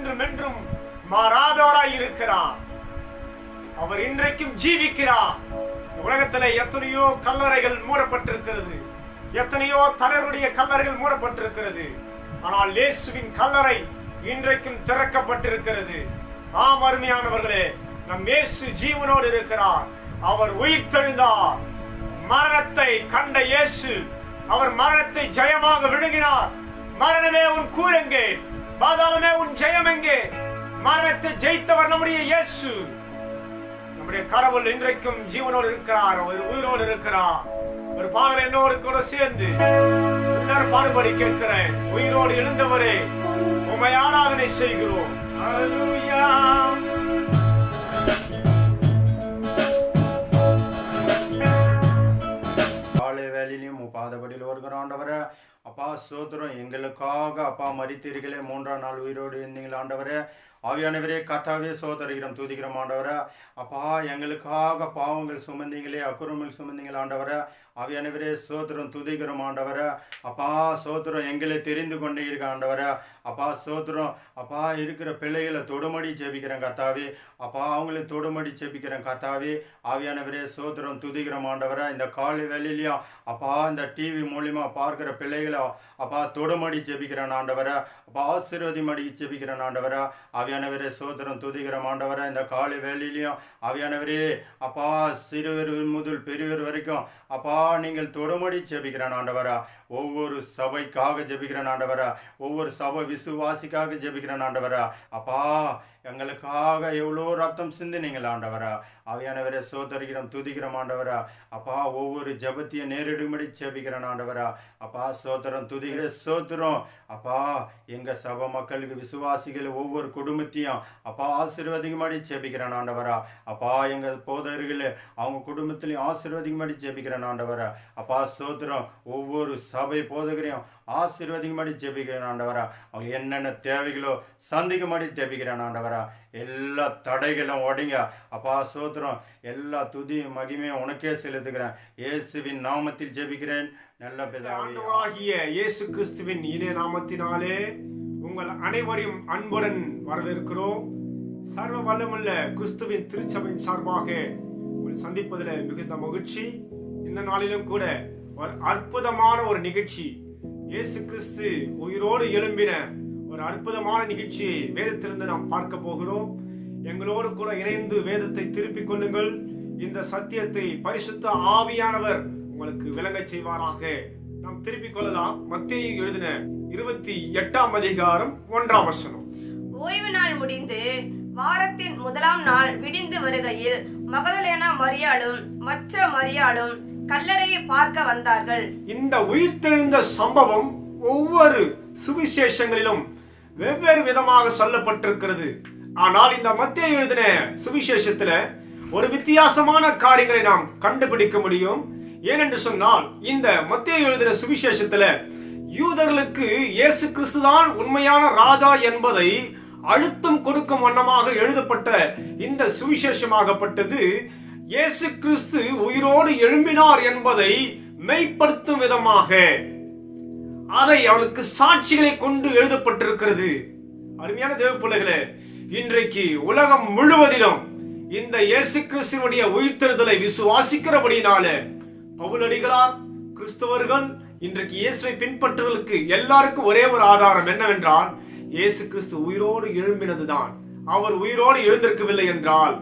என்றும் என்றும் இருக்கிறார். அவர் இன்றைக்கும் ஜீவிக்கிறார். இந்த உலகத்துல எத்தனையோ கல்லறைகள் மூடப்பட்டிருக்கிறது. எத்தனையோ தலைவருடைய கல்லறைகள் மூடப்பட்டிருக்கிறது. ஆனால் இயேசுவின் கல்லறை இன்றைக்கும் திறக்கப்பட்டிருக்கிறது. ஆம் அருமையானவர்களே நம் இயேசு ஜீவனோடு இருக்கிறார். அவர் உயிர்த்தெழுந்தார். மரணத்தை கண்ட இயேசு அவர் மரணத்தை ஜெயமாக விழுங்கினார். மரணமே உன் கூறுங்கேன் பாதாளமே உன் ஜெயம் எங்கே? மரணத்தை ஜெயித்தவர் நம்முடைய இயேசு. நம்முடைய கடவுள் இன்றைக்கும் ஜீவனோடு இருக்கிறார் ஒரு உயிரோடு இருக்கிறார். ஒரு பாடல் என்னோடு கூட சேர்ந்து எல்லாரும் பாடுபடி கேட்கிறேன். உயிரோடு எழுந்தவரே உமை ஆராதனை செய்கிறோம். Hallelujah. அப்பா சோத்திரம் எங்களுக்காக அப்பா மரித்தீர்களே. மூன்றாம் நாள் உயிரோடு இருந்தீங்களா ஆண்டவரே. ஆவியானவரே கத்தாவே சோதரிகிறோம் துதிக்கிறோம் ஆண்டவரே. அப்பா எங்களுக்காக பாவங்கள் சுமந்தீங்களே அக்குறமல் சுமந்தீங்களா ஆண்டவரே. ஆவியானவரே சோத்திரம் துதிக்கிறோம் ஆண்டவரே. அப்பா சோதரம் எங்களை தெரிந்து கொண்டே இருக்க ஆண்டவரே. அப்பா சோத்திரம் அப்பா இருக்கிற பிள்ளைகளை தொடுமடி ஜெபிக்கிறேன் கத்தாவே அப்பா அவங்களையும் தொடுமடி ஜெபிக்கிறேன் கத்தாவே ஆவியானவரே சோத்திரம் துதிக்கிறோம் ஆண்டவரே. இந்த காலை வேலையிலையும் அப்பா இந்த டிவி மூலிமா பார்க்குற பிள்ளைகளை அப்பா தொடுமடி ஜெபிக்கிறேன் ஆண்டவரை. அப்பா ஆசீர்வதிமடி ஜெபிக்கிறேன் ஆண்டவரை. ஆவியானவரே சோத்திரம் துதிக்கிறோம் ஆண்டவரே. இந்த காலை வேலையிலையும் ஆவியானவரே அப்பா சிறுவர் முதல் பெரியவர் வரைக்கும் அப்பா நீங்கள் தொடுமடி ஜெபிக்கிறேன் ஆண்டவரா. ஒவ்வொரு சபைக்காக ஜெபிக்கிறேன் ஆண்டவரா. ஒவ்வொரு சபை விசுவாசிக்காக ஜெபிக்கிறேன் ஆண்டவரா. அப்பா எங்களுக்காக எவ்வளோ ரத்தம் சிந்தினீங்கள் ஆண்டவரா? அவையானவரே சோதரிக்கிறோம் துதிக்கிறோம் ஆண்டவரா. அப்பா ஒவ்வொரு ஜெபத்தையும் நேரிடும்படி ஜெபிக்கிறேன் ஆண்டவரா. அப்பா சோதரம் துதிக்கிற சோத்திரம் அப்பா எங்கள் சபை மக்களுக்கு விசுவாசிகள் ஒவ்வொரு குடும்பத்தையும் அப்பா ஆசீர்வதிக்கும்படி ஜெபிக்கிறேன் ஆண்டவரா. அப்பா எங்கள் போதகர்கள் அவங்க குடும்பத்திலையும் ஆசீர்வதிக்கும்படி ஜெபிக்கிறேன் ஆண்டவரா. அப்பா சோத்திரம் ஒவ்வொரு சபை போதகரையும் ஆசீர்வதிக்கும்படி ஜெபிக்கிறேன் ஆண்டவரா. அவங்க என்னென்ன தேவைகளோ சந்திக்கும்படி ஜெபிக்கிறேன் ஆண்டவரா. எல்லா தடைகளும் உடைங்க அப்பா சோத்திரம் எல்லா துதி மகிமையும் உனக்கே செலுத்துகிறேன். இயேசுவின் நாமத்தில் ஜெபிக்கிறேன். நல்ல பிதாவாகிய இயேசு கிறிஸ்துவின் இணைய நாமத்தினாலே உங்கள் அனைவரையும் அன்புடன் வரவேற்கிறோம். சர்வ வல்லமுள்ள கிறிஸ்துவின் திருச்சபையின் சார்பாக உங்களை சந்திப்பதில் மிகுந்த மகிழ்ச்சி. இந்த நாளிலும் கூட ஒரு அற்புதமான ஒரு நிகழ்ச்சி. இயேசு கிறிஸ்து உயிரோடு எழும்பின ஒரு அற்புதமான நிகழ்ச்சியை வேதத்திலிருந்து நாம் பார்க்க போகிறோம். எங்களோடு கூட இணைந்து வேதத்தை திருப்பிக் கொள்ளுங்கள். இந்த சத்தியத்தை பரிசுத்த ஆவியானவர் உங்களுக்கு விளங்கச் செய்வாராக. நாம் திருப்பிக் கொள்ளலாம். மத்தேயு எழுதின இருபத்தி எட்டாம் அதிகாரம் ஒன்றாம் வசனம். ஓய்வு நாள் முடிந்து வாரத்தின் முதலாம் நாள் விடிந்து வருகையில் மகதலேனா மரியாளும் மற்ற மரியாளும் கல்லறையை பார்க்க வந்தார்கள். இந்த உயிர்த்தெழுந்த சம்பவம் ஒவ்வொரு சுவிசேஷங்களிலும் வெவ்வேறு விதமாக சொல்லப்பட்டிருக்கிறது. ஆனால் இந்த மத்திய எழுதின சுவிசேஷத்துல ஒரு வித்தியாசமான காரியங்களை நாம் கண்டுபிடிக்க முடியும். ஏனென்று சொன்னால் இந்த மத்திய எழுதின சுவிசேஷத்துல யூதர்களுக்கு இயேசு கிறிஸ்துதான் உண்மையான ராஜா என்பதை அழுத்தம் கொடுக்கும் வண்ணமாக எழுதப்பட்ட இந்த சுவிசேஷமாகப்பட்டது. இயேசு கிறிஸ்து உயிரோடு எழும்பினார் என்பதை மெய்ப்படுத்தும் விதமாக அதை அவளுக்கு சாட்சிகளை கொண்டு எழுதப்பட்டிருக்கிறது. அருமையான தேவ பிள்ளைகளே இன்றைக்கு உலகம் முழுவதிலும் இந்த இயேசு கிறிஸ்துவனுடைய உயிர்த்தெழுதலை விசுவாசிக்கிறபடினால பவுலடிகளார் கிறிஸ்தவர்கள் இன்றைக்கு இயேசுவை பின்பற்றுவதற்கு எல்லாருக்கும் ஒரே ஒரு ஆதாரம் என்னவென்றால் இயேசு கிறிஸ்து உயிரோடு எழும்பினதுதான். அவர் உயிரோடு எழுந்திருக்கவில்லை என்றால்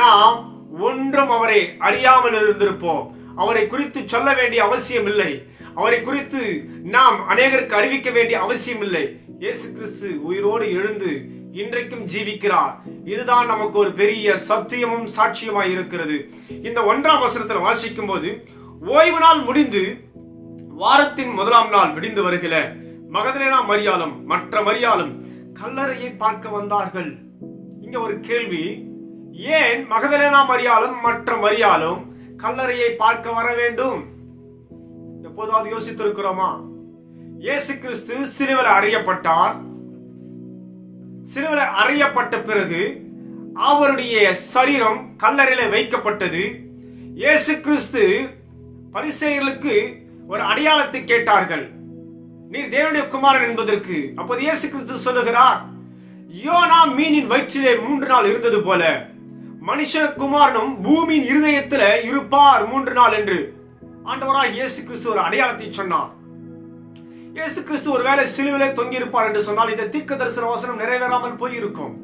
நாம் ஒன்றும் அவரை அறியாமல் இருந்திருப்போம். அவரை குறித்து சொல்ல வேண்டிய அவசியம் இல்லை அவரை குறித்து நாம் அநேகருக்கு அறிவிக்க வேண்டிய அவசியம் இல்லை இயேசு கிறிஸ்து உயிரோடு எழுந்து இன்றைக்கும் ஜீவிக்கிறார். இதுதான் நமக்கு ஒரு பெரிய சத்தியமும் சாட்சியமாய் இருக்கிறது. இந்த ஒன்றாம் வசனத்தில் வாசிக்கும் போது ஓய்வு நாள் முடிந்து வாரத்தின் முதலாம் நாள் விடிந்து வருகிற மகதலேனா மரியாளும் மற்ற மரியாளும் கல்லறையை பார்க்க வந்தார்கள். இங்க ஒரு கேள்வி. ஏன் மகதலேனா மரியாளும் மற்ற மரியாளும் கல்லறையை பார்க்க வர வேண்டும்? எப்போதாவது யோசித்திருக்கிறோமா? இயேசு கிறிஸ்து சிலுவில் அறியப்பட்டார். சிலுவில் அறியப்பட்ட பிறகு அவருடைய சரீரம் கல்லறையில வைக்கப்பட்டது. இயேசு கிறிஸ்து பரிசெயர்களுக்கு ஒரு அடையாளத்தை கேட்டார்கள். நீர் தேவனுடைய குமாரன் என்பதற்கு. அப்போது இயேசு கிறிஸ்து சொல்லுகிறார் யோனா மீனின் வயிற்றிலே மூன்று நாள் இருந்தது போல மனுஷ குமாரனும் பூமியின் இருதயத்தில் இருப்பார் மூன்று நாள் என்று. ஆண்டவராக இயேசு கிறிஸ்து ஒரு அடையாளத்தை சொன்னார். இயேசு கிறிஸ்து ஒருவேளை சிலுவிலே தொங்கியிருப்பார் என்று சொன்னால் இந்த தீர்க்க தரிசன வசனம் நிறைவேறாமல் போயிருக்கும்.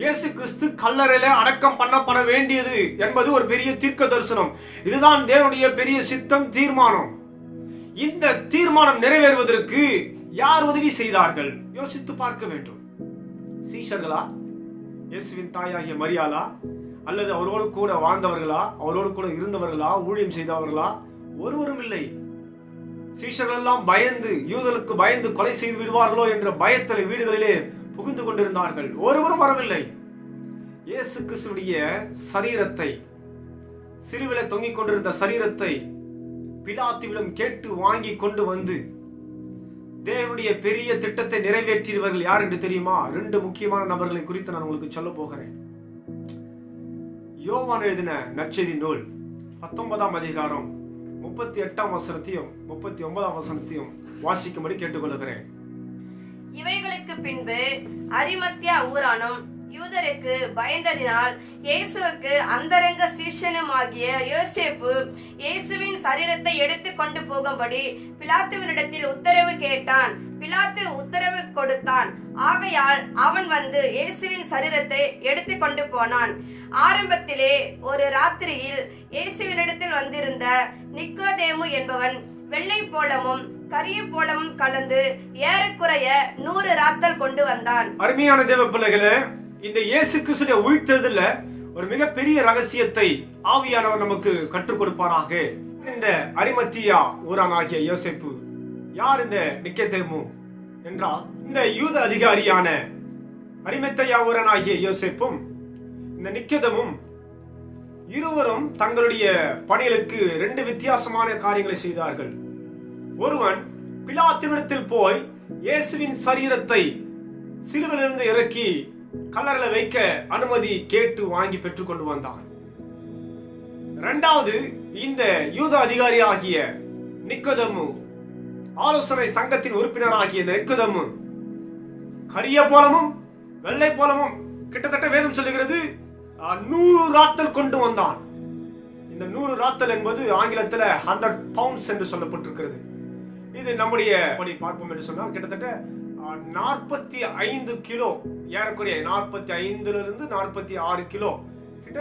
இயேசு கிறிஸ்து கல்லறையில அடக்கம் பண்ணப்பட வேண்டியது என்பது ஒரு பெரிய தீர்க்க தரிசனம். இதுதான் தேவனுடைய பெரிய சித்தம் தீர்மானம். இந்த தீர்மானம் நிறைவேறுவதற்கு யார் உதவி செய்தார்கள்? யோசித்து பார்க்க வேண்டும். சீஷர்களா? இயேசுவின் தாயாகிய மரியாளா? அல்லது அவரோடு கூட வாழ்ந்தவர்களா? அவரோடு கூட இருந்தவர்களா? ஊழியம் செய்தவர்களா? ஒருவரும் இல்லை சீஷர்கள் எல்லாம் பயந்து யூதலுக்கு பயந்து கொலை செய்து விடுவார்களோ என்ற பயத்தில் வீடுகளிலே புகுந்து கொண்டிருந்தார்கள். ஒருவரும் வரவில்லை. இயேசு கிறிஸ்துடைய சரீரத்தை சிலுவில தொங்கிக் கொண்டிருந்த சரீரத்தை பிலாத்துவிடம் கேட்டு வாங்கி கொண்டு வந்து தேவனுடைய பெரிய திட்டத்தை நிறைவேற்றியவர்கள் யார் என்று தெரியுமா? ரெண்டு முக்கியமான நபர்களை குறித்து நான் உங்களுக்கு சொல்ல போகிறேன். யோவான் எழுதின நற்செய்தி நூல் பத்தொன்பதாம் அதிகாரம் முப்பத்தி எட்டாம் வசனத்தையும் முப்பத்தி ஒன்பதாம் வசனத்தையும் வாசிக்கும்படி கேட்டுக்கொள்கிறேன் இவைகளுக்கு பின்பு அரிமத்தியா ஊரானும் யூதருக்கு பயந்ததினால் இயேசுவுக்கு அந்தரங்க சீஷனுமாகிய யோசேப்பு இயேசுவின் சரீரத்தை எடுத்து கொண்டு போகும்படி பிலாத்துவினிடத்தில் உத்தரவு கேட்டான். பிலாத்து உத்தரவு கொடுத்தான். ஆகையால் அவன் வந்து இயேசுவின் சரீரத்தை எடுத்து கொண்டு போனான். ஆரம்பத்திலே ஒரு ராத்திரியில் இயேசுவினிடத்தில் வந்திருந்த நிக்கோதேமு என்பவன் வெள்ளை போலமும் கரிய போலமும் கலந்து ஏறக்குறைய நூறு ராத்தல் கொண்டு வந்தான். அருமையான தேவ பிள்ளைகளே இந்த இயேசு கிறிஸ்துடைய உயிர்த்தெழுதல ஒரு மிகப்பெரிய ரகசியத்தை ஆவியானவர் நமக்கு கற்றுக் கொடுப்பாராக. இந்த அரிமத்தியா ஊரானாகிய யோசிப்பு யார் இந்த நிக்கதேமு என்றால் இந்த யூத அதிகாரியான அரிமத்தையா ஊரனாகிய யோசிப்பும் இந்த நிக்கதமும் இருவரும் தங்களுடைய பணிகளுக்கு ரெண்டு வித்தியாசமான காரியங்களை செய்தார்கள். ஒருவன் பிலாத்தினிடத்தில் போய் இயேசுவின் சரீரத்தை சிலுவிலிருந்து இறக்கி கல்லறையில் வைக்க அனுமதி கேட்டு வாங்கி பெற்றுக்கொண்டு வந்தான். இரண்டாவது இந்த யூத அதிகாரி ஆகிய நிக்கதமு ஆலோசனை சங்கத்தின் உறுப்பினராகிய இந்த நிக்கதமு கரிய போலமும் வெள்ளை போலமும் கிட்டத்தட்ட வேதம் சொல்லுகிறது நூறு ராத்தல் கொண்டு வந்தான். இந்த நூறு ராத்தல் என்பது ஆங்கிலத்தில் ஹண்ட்ரட் பவுண்ட்ஸ் என்று சொல்லப்பட்டிருக்கிறது. இது நம்முடைய படி பார்ப்போம் என்று சொன்னால் கிட்டத்தட்ட நாற்பத்தி ஐந்து கிலோ ஏறக்குறைய நாற்பத்தி ஐந்துலேருந்து நாற்பத்தி ஆறு கிலோ கிட்ட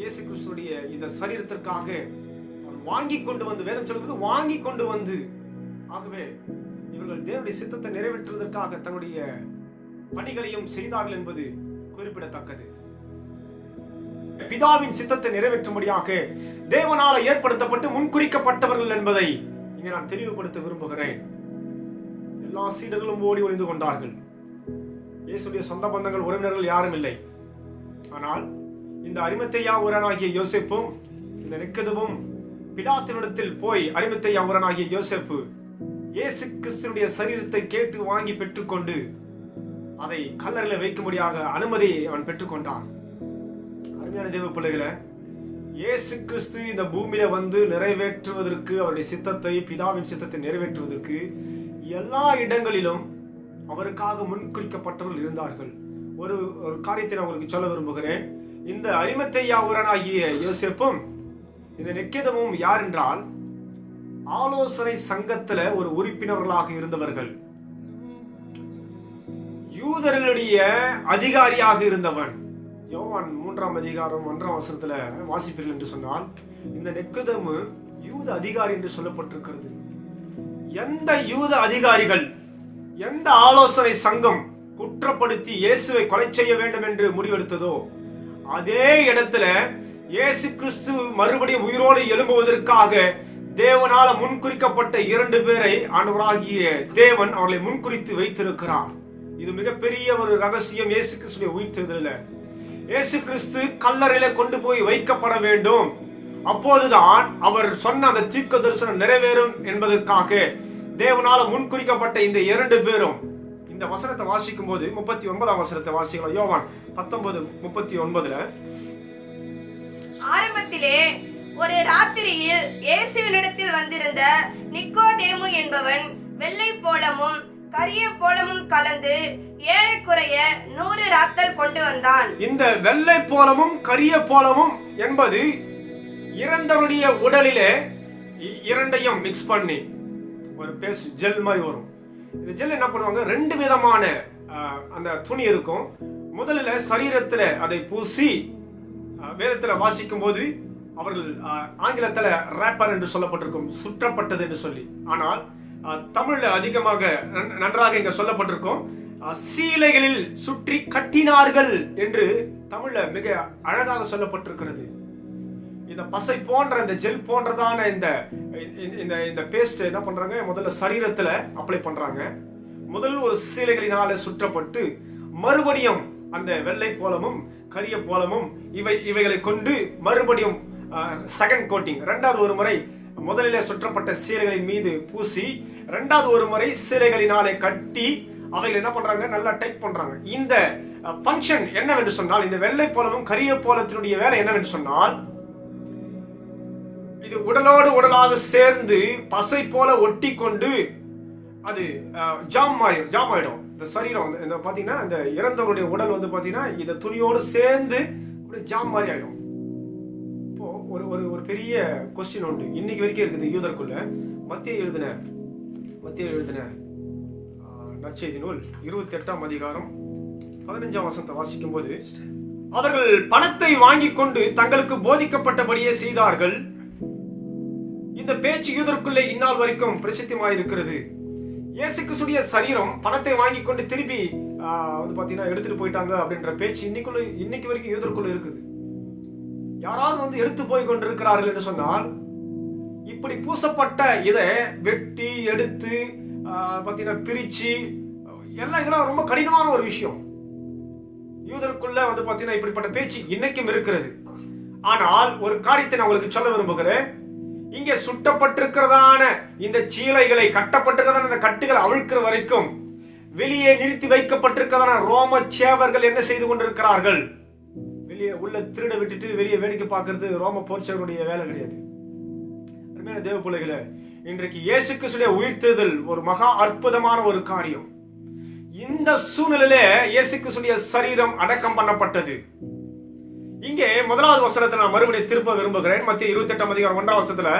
இயேசு கிறிஸ்துடைய இந்த சரீரத்திற்காக அவர் வாங்கி கொண்டு வந்து வேதம் சொல்கிறது வாங்கி கொண்டு வந்து. ஆகவே இவர்கள் தேவனுடைய சித்தத்தை நிறைவேற்றுவதற்காக தன்னுடைய பணிகளையும் செய்தார்கள் என்பது குறிப்பிடத்தக்கது. பிதாவின் சித்தத்தை நிறைவேற்றும்படியாக தேவனால ஏற்படுத்தப்பட்டு முன்குறிக்கப்பட்டவர்கள் என்பதை இங்கே நான் தெளிவுபடுத்த விரும்புகிறேன். எல்லா சீடர்களும் ஓடி ஒளிந்து கொண்டார்கள். இயேசுடைய சொந்த பந்தங்கள் உறவினர்கள் யாரும் இல்லை. ஆனால் இந்த அரிமத்தையா உரனாகிய யோசிப்பும் இந்த நெக்கதுவும் பிலாத்தினிடத்தில் போய் அரிமத்தையா உரனாகிய யோசிப்பு இயேசு கிறிஸ்துடைய சரீரத்தை கேட்டு வாங்கி பெற்றுக்கொண்டு அதை கல்லறையில் வைக்கும்படியாக அனுமதியை அவன் பெற்றுக்கொண்டான். அருமையான தேவ பிள்ளைகளை இயேசு கிறிஸ்து இந்த பூமியில வந்து நிறைவேற்றுவதற்கு அவருடைய சித்தத்தை பிதாவின் சித்தத்தை நிறைவேற்றுவதற்கு எல்லா இடங்களிலும் அவருக்காக முன்குறிக்கப்பட்டவர்கள் இருந்தார்கள். ஒரு ஒரு காரியத்தை நான் உங்களுக்கு சொல்ல விரும்புகிறேன். இந்த அரிமத்தையா உரனாகிய யோசிப்பும் இந்த நெக்கேதமும் யார் என்றால் ஆலோசனை சங்கத்துல ஒரு உறுப்பினர்களாக இருந்தவர்கள். யூதர்களுடைய அதிகாரியாக இருந்தவன். யோவான் மூன்றாம் அதிகாரம் ஒன்றாம் வசனத்தில் வாசிப்பீர்கள் என்று சொன்னால் இந்த நெக்குதமு யூத அதிகாரி என்று சொல்லப்பட்டிருக்கிறது. எந்த யூத அதிகாரிகள் எந்த ஆலோசனை சங்கம் குற்றப்படுத்தி இயேசுவை கொலை செய்ய வேண்டும் என்று முடிவெடுத்ததோ அதே இடத்துல இயேசு கிறிஸ்து மறுபடியும் உயிரோடு எழும்புவதற்காக தேவனால முன்குறிக்கப்பட்ட இரண்டு பேரை ஆண்டவராகிய தேவன் அவர்களை முன்குறித்து வைத்திருக்கிறார். இது மிகப்பெரிய ஒரு ரகசியம் இயேசு கிறிஸ்துடைய உயிர்த்தெழுதல இயேசு கிறிஸ்து கல்லறையில கொண்டு போய் வைக்கப்பட வேண்டும். அப்போதுதான் அவர் சொன்ன அந்த தீர்க்க தரிசனம் நிறைவேறும் என்பதற்காக தேவனால முன்குறிக்கப்பட்ட இந்த இரண்டு பேரும். இந்த வசனத்தை வாசிக்கும் போது முப்பத்தி ஒன்பதாம் வசனத்தை வாசிக்கலாம். யோவான் பத்தொன்பது முப்பத்தி ஒன்பதுல ஆரம்பத்திலே ஒரு ராத்திரியில் இயேசுவினிடத்தில் வந்திருந்த நிக்கோதேமு என்பவன் வெள்ளை போலமும் கரிய போலமும் கலந்து ஏறக்குறைய நூறு ராத்தல் கொண்டு வந்தான். இந்த வெள்ளை போலமும் கரிய போலமும் என்பது இறந்தவருடைய உடலிலே இ- இரண்டையும் மிக்ஸ் பண்ணி ஒரு பேஸ்ட் ஜெல் மாதிரி வரும். இந்த ஜெல் என்ன பண்ணுவாங்க? ரெண்டு விதமான அந்த துணி இருக்கும். முதல்ல சரீரத்தில் அதை பூசி வேதத்தில் வாசிக்கும் போது அவர்கள் ஆங்கிலத்தில் ரேப்பர் என்று சொல்லப்பட்டிருக்கும் சுற்றப்பட்டது என்று சொல்லி. ஆனால் தமிழில் அதிகமாக நன்றாக இங்கே சொல்லப்பட்டிருக்கும். சீலைகளில் சுற்றி கட்டினார்கள் என்று தமிழ்ல மிக அழகாக சொல்லப்பட்டிருக்கிறது. இந்த பசை போன்ற இந்த ஜெல் போன்றதான இந்த இந்த- இந்த இந்த பேஸ்ட் என்ன பண்றாங்க? முதல்ல சரீரத்துல அப்ளை பண்றாங்க. முதல் ஒரு சீலைகளினால சுற்றப்பட்டு மறுபடியும் அந்த வெள்ளை போலமும் கரிய போலமும் இவை இவைகளை கொண்டு மறுபடியும் செகண்ட் கோட்டிங் ரெண்டாவது ஒரு முறை முதலிலே சுற்றப்பட்ட சீலைகளின் மீது பூசி ரெண்டாவது ஒரு முறை சீலைகளினாலே கட்டி அவைகள் என்ன பண்றாங்க? நல்லா டைப் பண்றாங்க. இந்த ஃபங்க்ஷன் என்னவென்று சொன்னால் இந்த வெள்ளை போலமும் கரிய போலத்தினுடைய வேலை என்னவென்று சொன்னால் இது உடலோடு உடலாக சேர்ந்து பசை போல ஒட்டி கொண்டு அது ஜாம் மாறிடும் ஜாம் ஆயிடும். இந்த சரீரம் வந்து இந்த பார்த்தீங்கன்னா இந்த இறந்தவருடைய உடல் வந்து பார்த்தீங்கன்னா இந்த துணியோடு சேர்ந்து அப்படியே ஜாம் மாதிரி ஆயிடும். இப்போ ஒரு ஒரு ஒரு பெரிய கொஸ்டின் உண்டு. இன்னைக்கு வரைக்கும் இருக்குது யூதருக்குள்ள. மத்திய எழுதின மத்திய எழுதின நற்செய்தி நூல் இருபத்தி எட்டாம் அதிகாரம் பதினஞ்சாம் வசனத்தை வாசிக்கும் போது அவர்கள் பணத்தை வாங்கிக் கொண்டு தங்களுக்கு போதிக்கப்பட்டபடியே செய்தார்கள். இந்த பேச்சு யூதருக்குள்ளே இந்நாள் வரைக்கும் பிரசித்தமாயிருக்கிறது. இயேசு கிறிஸ்துடைய சரீரம் பணத்தை வாங்கி கொண்டு திருப்பி வந்து பார்த்தீங்கன்னா எடுத்துட்டு போயிட்டாங்க அப்படின்ற பேச்சு இன்னைக்குள்ள இன்னைக்கு வரைக்கும் யூதருக்குள்ள இருக்குது. யாராவது வந்து எடுத்து போய் கொண்டிருக்கிறார்கள் என்று சொன்னால் இப்படி பூசப்பட்ட இதை வெட்டி எடுத்து பார்த்தீங்கன்னா பிரித்து பிரிச்சு எல்லாம் இதெல்லாம் ரொம்ப கடினமான ஒரு விஷயம். யூதருக்குள்ள வந்து பார்த்தீங்கன்னா இப்படிப்பட்ட பேச்சு இன்னைக்கும் இருக்கிறது. ஆனால் ஒரு காரியத்தை நான் உங்களுக்கு சொல்ல விரும்புகிறேன். இங்கே சுட்டப்பட்டிருக்கிறதான இந்த சீலைகளை கட்டப்பட்டிருக்கிறதான இந்த கட்டுகளை அவிழ்க்கிற வரைக்கும் வெளியே நிறுத்தி வைக்கப்பட்டிருக்கிறதான ரோம சேவர்கள் என்ன செய்து கொண்டிருக்கிறார்கள்? வெளியே உள்ள திருட விட்டுட்டு வெளியே வேடிக்கை பார்க்கறது ரோம போர்ச்சவருடைய வேலை கிடையாது. அருமையான தேவ பிள்ளைகளை இன்றைக்கு இயேசு கிறிஸ்துடைய உயிர்த்தெழுதல் ஒரு மகா அற்புதமான ஒரு காரியம். இந்த சூழ்நிலையிலே இயேசு கிறிஸ்துடைய சரீரம் அடக்கம் பண்ணப்பட்டது. இங்கே முதலாவது வசனத்தை நான் மறுபடியும் திருப்ப விரும்புகிறேன். மத்திய இருபத்தி எட்டாம் அதிகாரம் ஒன்றாம் வசனத்துல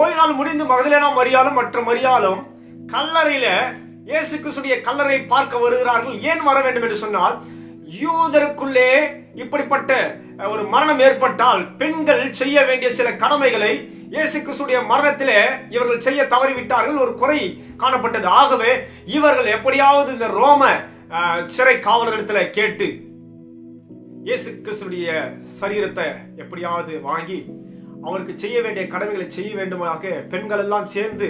ஓய்வு நாள் முடிந்து மகதலேனா மரியாலும் மற்ற மரியாலும் கல்லறையில இயேசு கிறிஸ்துடைய கல்லறை பார்க்க வருகிறார்கள். ஏன் வர வேண்டும் என்று சொன்னால் யூதருக்குள்ளே இப்படிப்பட்ட ஒரு மரணம் ஏற்பட்டால் பெண்கள் செய்ய வேண்டிய சில கடமைகளை இயேசு கிறிஸ்துடைய மரணத்திலே இவர்கள் செய்ய தவறிவிட்டார்கள். ஒரு குறை காணப்பட்டது. ஆகவே இவர்கள் எப்படியாவது இந்த ரோம சிறை காவலர்களிடத்துல கேட்டு இயேசு கிறிஸ்துடைய சரீரத்தை எப்படியாவது வாங்கி அவருக்கு செய்ய வேண்டிய கடமைகளை செய்ய வேண்டுமாக பெண்கள் எல்லாம் சேர்ந்து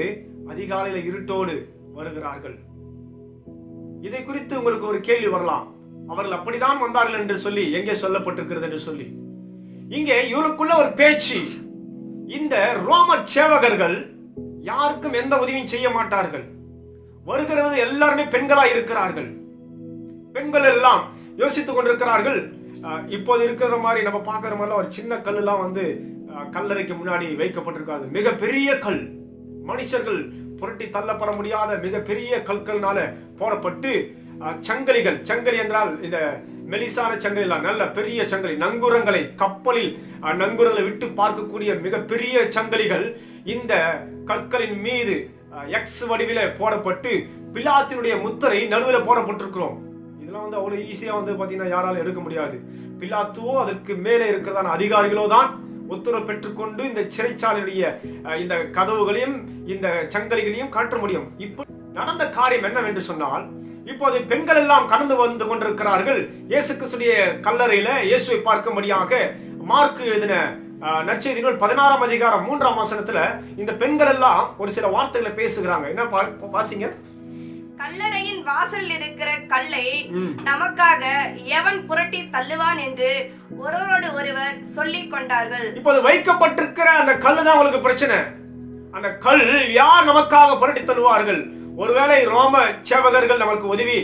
அதிகாலையில் இருட்டோடு வருகிறார்கள். இதை குறித்து உங்களுக்கு ஒரு கேள்வி வரலாம். அவர்கள் அப்படிதான் வந்தார்கள் என்று சொல்லி எங்கே சொல்லப்பட்டிருக்கிறது என்று சொல்லி. இங்கே இவருக்குள்ள ஒரு பேச்சு. இந்த ரோம சேவகர்கள் யாருக்கும் எந்த உதவியும் செய்ய மாட்டார்கள். வருகிறது எல்லாருமே பெண்களா இருக்கிறார்கள். பெண்கள் எல்லாம் யோசித்துக் கொண்டிருக்கிறார்கள். இப்போது இருக்கிற மாதிரி நம்ம பார்க்குற மாதிரிலாம் ஒரு சின்ன கல்லுலாம் வந்து கல்லறைக்கு முன்னாடி வைக்கப்பட்டிருக்காது. மிகப்பெரிய கல். மனுஷர்கள் புரட்டி தள்ளப்பட முடியாத மிகப்பெரிய கற்கள்னால போடப்பட்டு சங்கலிகள். சங்கலி என்றால் இந்த மெலிசான சங்கிலி எல்லாம் நல்ல பெரிய சங்கலி. நங்குரங்களை கப்பலில் நங்குரங்களை விட்டு பார்க்கக்கூடிய மிகப்பெரிய சங்கலிகள் இந்த கற்களின் மீது எக்ஸ் வடிவில போடப்பட்டு பிலாத்தினுடைய முத்திரை நடுவில் போடப்பட்டிருக்கிறோம். இதெல்லாம் வந்து அவ்வளோ ஈஸியாக வந்து பார்த்தீங்கன்னா யாராலும் எடுக்க முடியாது. பிலாத்துவோ அதற்கு மேலே இருக்கிறதான அதிகாரிகளோ தான் உத்தரவு பெற்றுக்கொண்டு இந்த சிறைச்சாலையுடைய இந்த கதவுகளையும் இந்த சங்கலிகளையும் காட்ட முடியும். இப்போ நடந்த காரியம் என்னவென்று சொன்னால் இப்போது பெண்கள் எல்லாம் கடந்து வந்து கொண்டிருக்கிறார்கள். இயேசு கிறிஸ்துடைய கல்லறையில இயேசுவை பார்க்கும்படியாக மார்க் எழுதின நற்செய்தி நூல் பதினாறாம் அதிகாரம் மூன்றாம் வசனத்துல இந்த பெண்கள் எல்லாம் ஒரு சில வார்த்தைகளை பேசுகிறாங்க. என்ன வாசிங்க. கல்லறையின் வாசலில் இருக்கிற கல்லை. நமக்காக எவன் புரட்டி தள்ளுவான் என்று ஒருவரோடு ஒருவர் சொல்லிக் கொண்டார்கள். இப்போது வைக்கப்பட்டிருக்கிற அந்த கல்லு தான் உங்களுக்கு பிரச்சனை. அந்த கல் யார் நமக்காக புரட்டி தள்ளுவார்கள்? ஒருவேளை ரோம சேவகர்கள் நமக்கு உதவி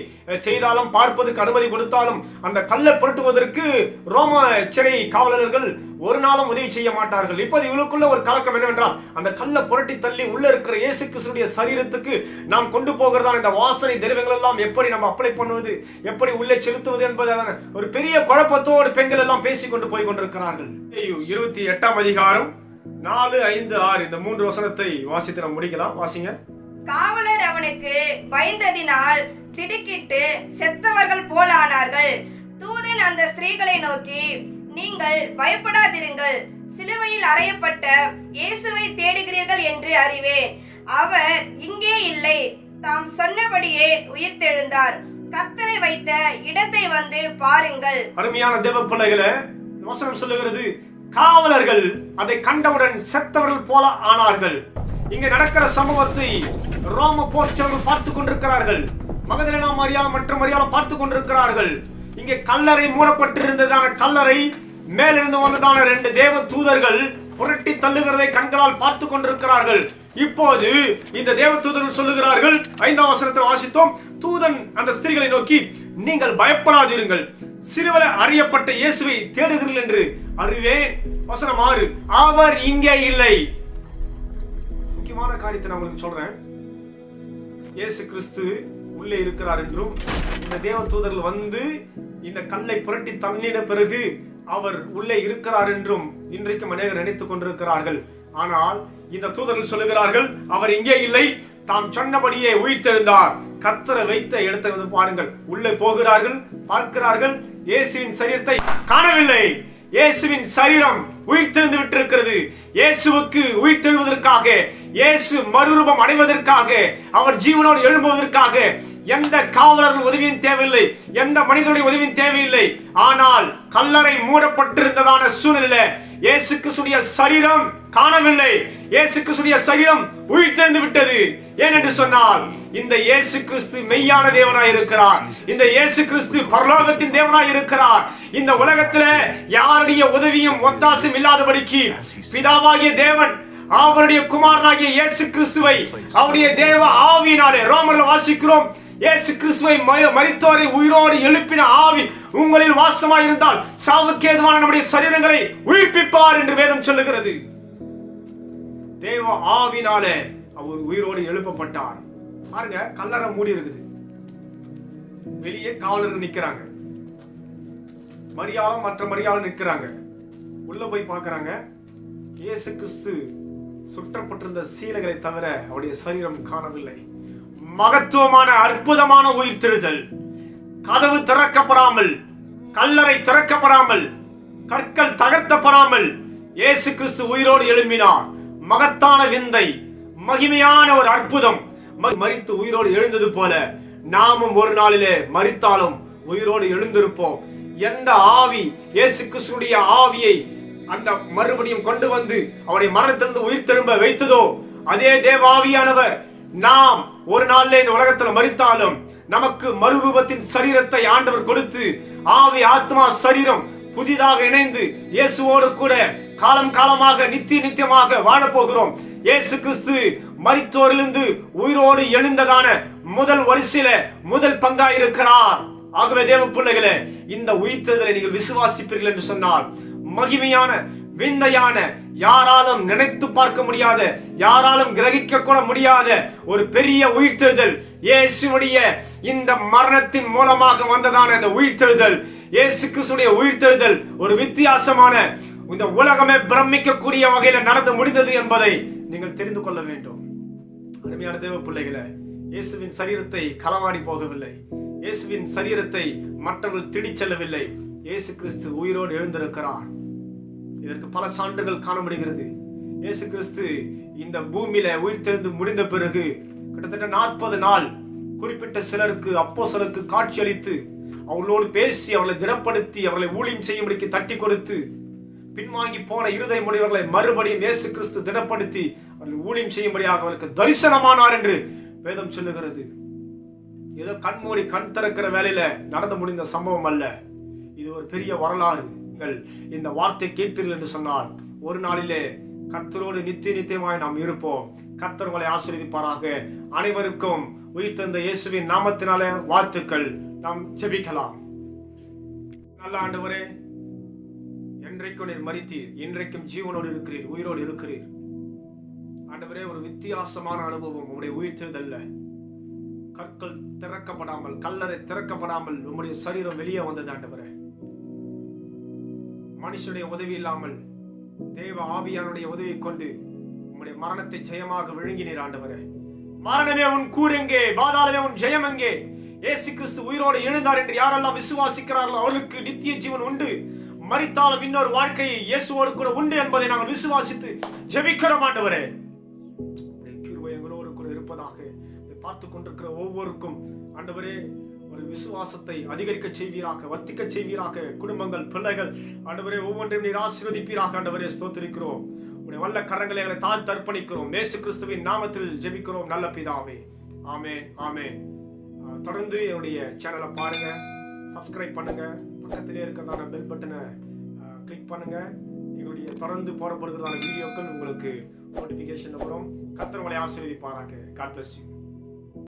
செய்தாலும் பார்ப்பதற்கு அனுமதி கொடுத்தாலும் அந்த கல்லை புரட்டுவதற்கு ரோம சிறை காவலர்கள் ஒரு நாளும் உதவி செய்ய மாட்டார்கள். இப்போது இவளுக்குள்ள ஒரு கலக்கம் என்னவென்றால் அந்த கல்லை புரட்டி தள்ளி உள்ள இருக்கிற இயேசு கிறிஸ்துடைய சரீரத்துக்கு நாம் கொண்டு போகிறதான இந்த வாசனை திரவியங்கள் எல்லாம் எப்படி நம்ம அப்ளை பண்ணுவது எப்படி உள்ளே செலுத்துவது என்பதான ஒரு பெரிய குழப்பத்தோடு பெண்கள் எல்லாம் பேசிக்கொண்டு போய் கொண்டிருக்கிறார்கள். இருபத்தி எட்டாம் அதிகாரம் நாலு ஐந்து ஆறு இந்த மூன்று வசனத்தை வாசித்து நம்ம முடிக்கலாம். வாசிங்க. காவலர் அவனுக்கு பயந்ததினால் திடுக்கிட்டு செத்தவர்கள் போலானார்கள். தூதன் அந்த ஸ்திரீகளை நோக்கி நீங்கள் பயப்படாதிருங்கள். சிலுவையில் அறையப்பட்ட இயேசுவை தேடுகிறீர்கள் என்று அறிவேன். அவர் இங்கே இல்லை. தாம் சொன்னபடியே உயிர்த்தெழுந்தார். கத்தரை வைத்த இடத்தை வந்து பாருங்கள். அருமையான தேவ பிள்ளைகளை வசனம் சொல்லுகிறது காவலர்கள் அதை கண்டவுடன் செத்தவர்கள் போல ஆனார்கள். இங்க நடக்கிற சம்பவத்தை ரோம போஸ்டர்கள் பார்த்து கொண்டிருக்கிறார்கள். மகதலேனா மரியா மற்றும் மரியாதை பார்த்து கொண்டிருக்கிறார்கள். இங்கே கல்லறை மூடப்பட்டிருந்ததான கல்லறை மேலிருந்து வந்ததான ரெண்டு தேவ தூதர்கள் புரட்டி தள்ளுகிறதை கண்களால் பார்த்து கொண்டிருக்கிறார்கள். இப்போது இந்த தேவ தூதர்கள் சொல்லுகிறார்கள் ஐந்தாம் வசனத்தை வாசித்தோம் தூதன் அந்த ஸ்திரீகளை நோக்கி நீங்கள் பயப்படாதிருங்கள். சிறுவர அறியப்பட்ட இயேசுவை தேடுகிறீர்கள் என்று அறிவேன் வசனம் ஆறு அவர் இங்கே இல்லை. முக்கியமான காரியத்தை நான் உங்களுக்கு சொல்றேன். இயேசு கிறிஸ்து உள்ளே இருக்கிறார் என்றும் இந்த தேவ தூதர்கள் வந்து இந்த கல்லை புரட்டி தள்ளின பிறகு அவர் உள்ளே இருக்கிறார் என்றும் இன்றைக்கும் அநேகர் நினைத்துக் கொண்டிருக்கிறார்கள். ஆனால் இந்த தூதர்கள் சொல்லுகிறார்கள் அவர் இங்கே இல்லை. தாம் சொன்னபடியே உயிர்த்தெழுந்தார். கத்தரை வைத்த இடத்தை வந்து பாருங்கள். உள்ளே போகிறார்கள் பார்க்கிறார்கள். இயேசுவின் சரீரத்தை காணவில்லை. இயேசுவின் சரீரம் உயிர்த்தெழுந்து விட்டிருக்கிறது. இயேசுவுக்கு உயிர்த்தெழுவதற்காக இயேசு மறுரூபம் அடைவதற்காக அவர் ஜீவனோடு எழும்புவதற்காக எந்த காவலர்கள் உதவியும் தேவையில்லை எந்த மனிதனுடைய உதவியும் தேவையில்லை. ஆனால் கல்லறை மூடப்பட்டிருந்ததான சூழ்நிலை இயேசுக்கு கிறிஸ்துடைய சரீரம் காணவில்லை. இயேசு கிறிஸ்துடைய சரீரம் உயிர்த்தெழுந்து விட்டது. ஏனென்று சொன்னால் இந்த இயேசு கிறிஸ்து மெய்யான தேவனாய் இருக்கிறார். இந்த இயேசு கிறிஸ்து பரலோகத்தின் தேவனாய் இருக்கிறார். இந்த உலகத்துல யாருடைய உதவியும் ஒத்தாசம் இல்லாதபடிக்கு பிதாவாகிய தேவன் அவருடைய குமாரனாகிய இயேசு கிறிஸ்துவை அவருடைய தேவ ஆவியினாலே ரோமர்ல வாசிக்கிறோம் இயேசு கிறிஸ்துவை ம- மரித்தோரை உயிரோடு எழுப்பின ஆவி உங்களில் வாசமாயிருந்தால் இருந்தால் சாவுக்கு ஏதுவான நம்முடைய சரீரங்களை உயிர்ப்பிப்பார் என்று வேதம் சொல்லுகிறது. தேவ ஆவினாலே அவர் உயிரோடு எழுப்பப்பட்டார். பாருங்க கல்லறை மூடி இருக்குது. வெளியே காவலர்கள் நிக்கிறாங்க. மரியாதை மற்ற மரியாதை நிற்கிறாங்க உள்ள போய் பார்க்குறாங்க இயேசு கிறிஸ்து சுற்றப்பட்டிருந்த சீலைகளை தவிர அவருடைய சரீரம் காணவில்லை. மகத்துவமான அற்புதமான உயிர் தெழுதல் கதவு திறக்கப்படாமல் கல்லறை திறக்கப்படாமல் கற்கள் தகர்த்தப்படாமல் இயேசு கிறிஸ்து உயிரோடு எழும்பினார். மகத்தான விந்தை மகிமையான ஒரு அற்புதம். மறித்து உயிரோடு எழுந்தது போல நாமும் ஒரு நாளிலே மறித்தாலும் உயிரோடு எழுந்திருப்போம். எந்த ஆவி இயேசு கிறிஸ்துடைய ஆவியை அந்த மறுபடியும் கொண்டு வந்து அவருடைய மரணத்திலிருந்து உயிர் திரும்ப வைத்ததோ அதே தேவாவியானவர் நாம் ஒரு நாளிலே இந்த உலகத்தில் மறித்தாலும் நமக்கு மறுரூபத்தின் சரீரத்தை ஆண்டவர் கொடுத்து ஆவி ஆத்மா சரீரம் புதிதாக இணைந்து இயேசுவோடு கூட காலம் காலமாக நித்திய நித்தியமாக வாழப் போகிறோம் இயேசு கிறிஸ்து மரித்தோரிலிருந்து உயிரோடு எழுந்ததான முதல் வரிசையில முதல் பங்காயிருக்கிறார். ஆகவே தேவ பிள்ளைகளே இந்த உயிர்த்ததலை நீங்கள் விசுவாசிப்பீர்கள் என்று சொன்னால் மகிமையான விந்தையான யாராலும் நினைத்து பார்க்க முடியாத யாராலும் கிரகிக்க கூட முடியாத ஒரு பெரிய உயிர்த்தெழுதல் இயேசுடைய இந்த மரணத்தின் மூலமாக வந்ததான இந்த உயிர்த்தெழுதல் இயேசு கிறிஸ்துடைய உயிர்த்தெழுதல் ஒரு வித்தியாசமான இந்த உலகமே பிரமிக்கக்கூடிய வகையில நடந்து முடிந்தது என்பதை நீங்கள் தெரிந்து கொள்ள வேண்டும். அருமையான தேவ பிள்ளைகளை இயேசுவின் சரீரத்தை களவாடி போகவில்லை. இயேசுவின் சரீரத்தை மற்றவர்கள் திடிச் செல்லவில்லை. இயேசு கிறிஸ்து உயிரோடு எழுந்திருக்கிறார். இதற்கு பல சான்றுகள் காணப்படுகிறது. இயேசு கிறிஸ்து இந்த பூமியில உயிர்த்தெழுந்து முடிந்த பிறகு கிட்டத்தட்ட நாற்பது நாள் குறிப்பிட்ட சிலருக்கு அப்போ சிலருக்கு காட்சி அளித்து அவர்களோடு பேசி அவர்களை திடப்படுத்தி அவர்களை ஊழியம் செய்யும்படிக்கு தட்டி கொடுத்து பின்வாங்கி போன இருதை முடிவர்களை மறுபடியும் இயேசு கிறிஸ்து திடப்படுத்தி அவர்களை ஊழியம் செய்யும்படியாக அவருக்கு தரிசனமானார் என்று வேதம் சொல்லுகிறது. ஏதோ கண்மூடி கண் திறக்கிற வேலையில நடந்து முடிந்த சம்பவம் அல்ல. இது ஒரு பெரிய வரலாறு. நீங்கள் இந்த வார்த்தை கேட்பீர்கள் என்று சொன்னால் ஒரு நாளிலே கத்தரோடு நித்திய நித்தியமாய் நாம் இருப்போம். கத்தர் உங்களை ஆசீர்வதிப்பாராக. அனைவருக்கும் உயிர் தந்த இயேசுவின் நாமத்தினால வாழ்த்துக்கள். நாம் செபிக்கலாம். நல்ல ஆண்டவரே என்றைக்கும் நீர் மறித்தீர் இன்றைக்கும் ஜீவனோடு இருக்கிறீர் உயிரோடு இருக்கிறீர். ஆண்டவரே ஒரு வித்தியாசமான அனுபவம் உங்களுடைய உயிர்த்தெழுதல்ல கற்கள் திறக்கப்படாமல் கல்லறை திறக்கப்படாமல் உம்முடைய சரீரம் வெளியே வந்தது ஆண்டவரே. மனுஷனுடைய உதவி இல்லாமல் தேவ ஆவியானுடைய உதவி கொண்டு உங்களுடைய மரணத்தை ஜெயமாக விழுங்கினீர் ஆண்டவரே. மரணமே உன் கூறு எங்கே? பாதாளமே உன் ஜெயம் எங்கே? இயேசு கிறிஸ்து உயிரோடு எழுந்தார் என்று யாரெல்லாம் விசுவாசிக்கிறார்களோ அவர்களுக்கு நித்திய ஜீவன் உண்டு. மறித்தாலும் இன்னொரு வாழ்க்கையை இயேசுவோடு கூட உண்டு என்பதை நாங்கள் விசுவாசித்து ஜெபிக்கிறோம் ஆண்டவரே. உம்முடைய எங்களோடு கூட இருப்பதாக பார்த்து கொண்டிருக்கிற ஒவ்வொருக்கும் ஆண்டவரே ஒரு விசுவாசத்தை அதிகரிக்க செய்வீராக வர்த்திக்க செய்வீராக குடும்பங்கள் பிள்ளைகள் ஆண்டவரே ஒவ்வொன்றையும் நீர் ஆசீர்வதிப்பீராக ஆண்டவரே ஸ்தோத்திருக்கிறோம். உடைய வல்ல கரங்களை எங்களை தாழ் தர்ப்பணிக்கிறோம் ஏசு கிறிஸ்துவின் நாமத்தில் ஜெபிக்கிறோம் நல்ல பிதாவே. ஆமே ஆமே தொடர்ந்து என்னுடைய சேனலை பாருங்கள் சப்ஸ்கிரைப் பண்ணுங்கள் பக்கத்திலே இருக்கிறதான பெல் பட்டனை கிளிக் பண்ணுங்கள் எங்களுடைய தொடர்ந்து போடப்படுகிறதான வீடியோக்கள் உங்களுக்கு நோட்டிஃபிகேஷன் வரும். கத்திரவளை ஆசீர்வதி பாராக்கு காட் பிளஸ் யூ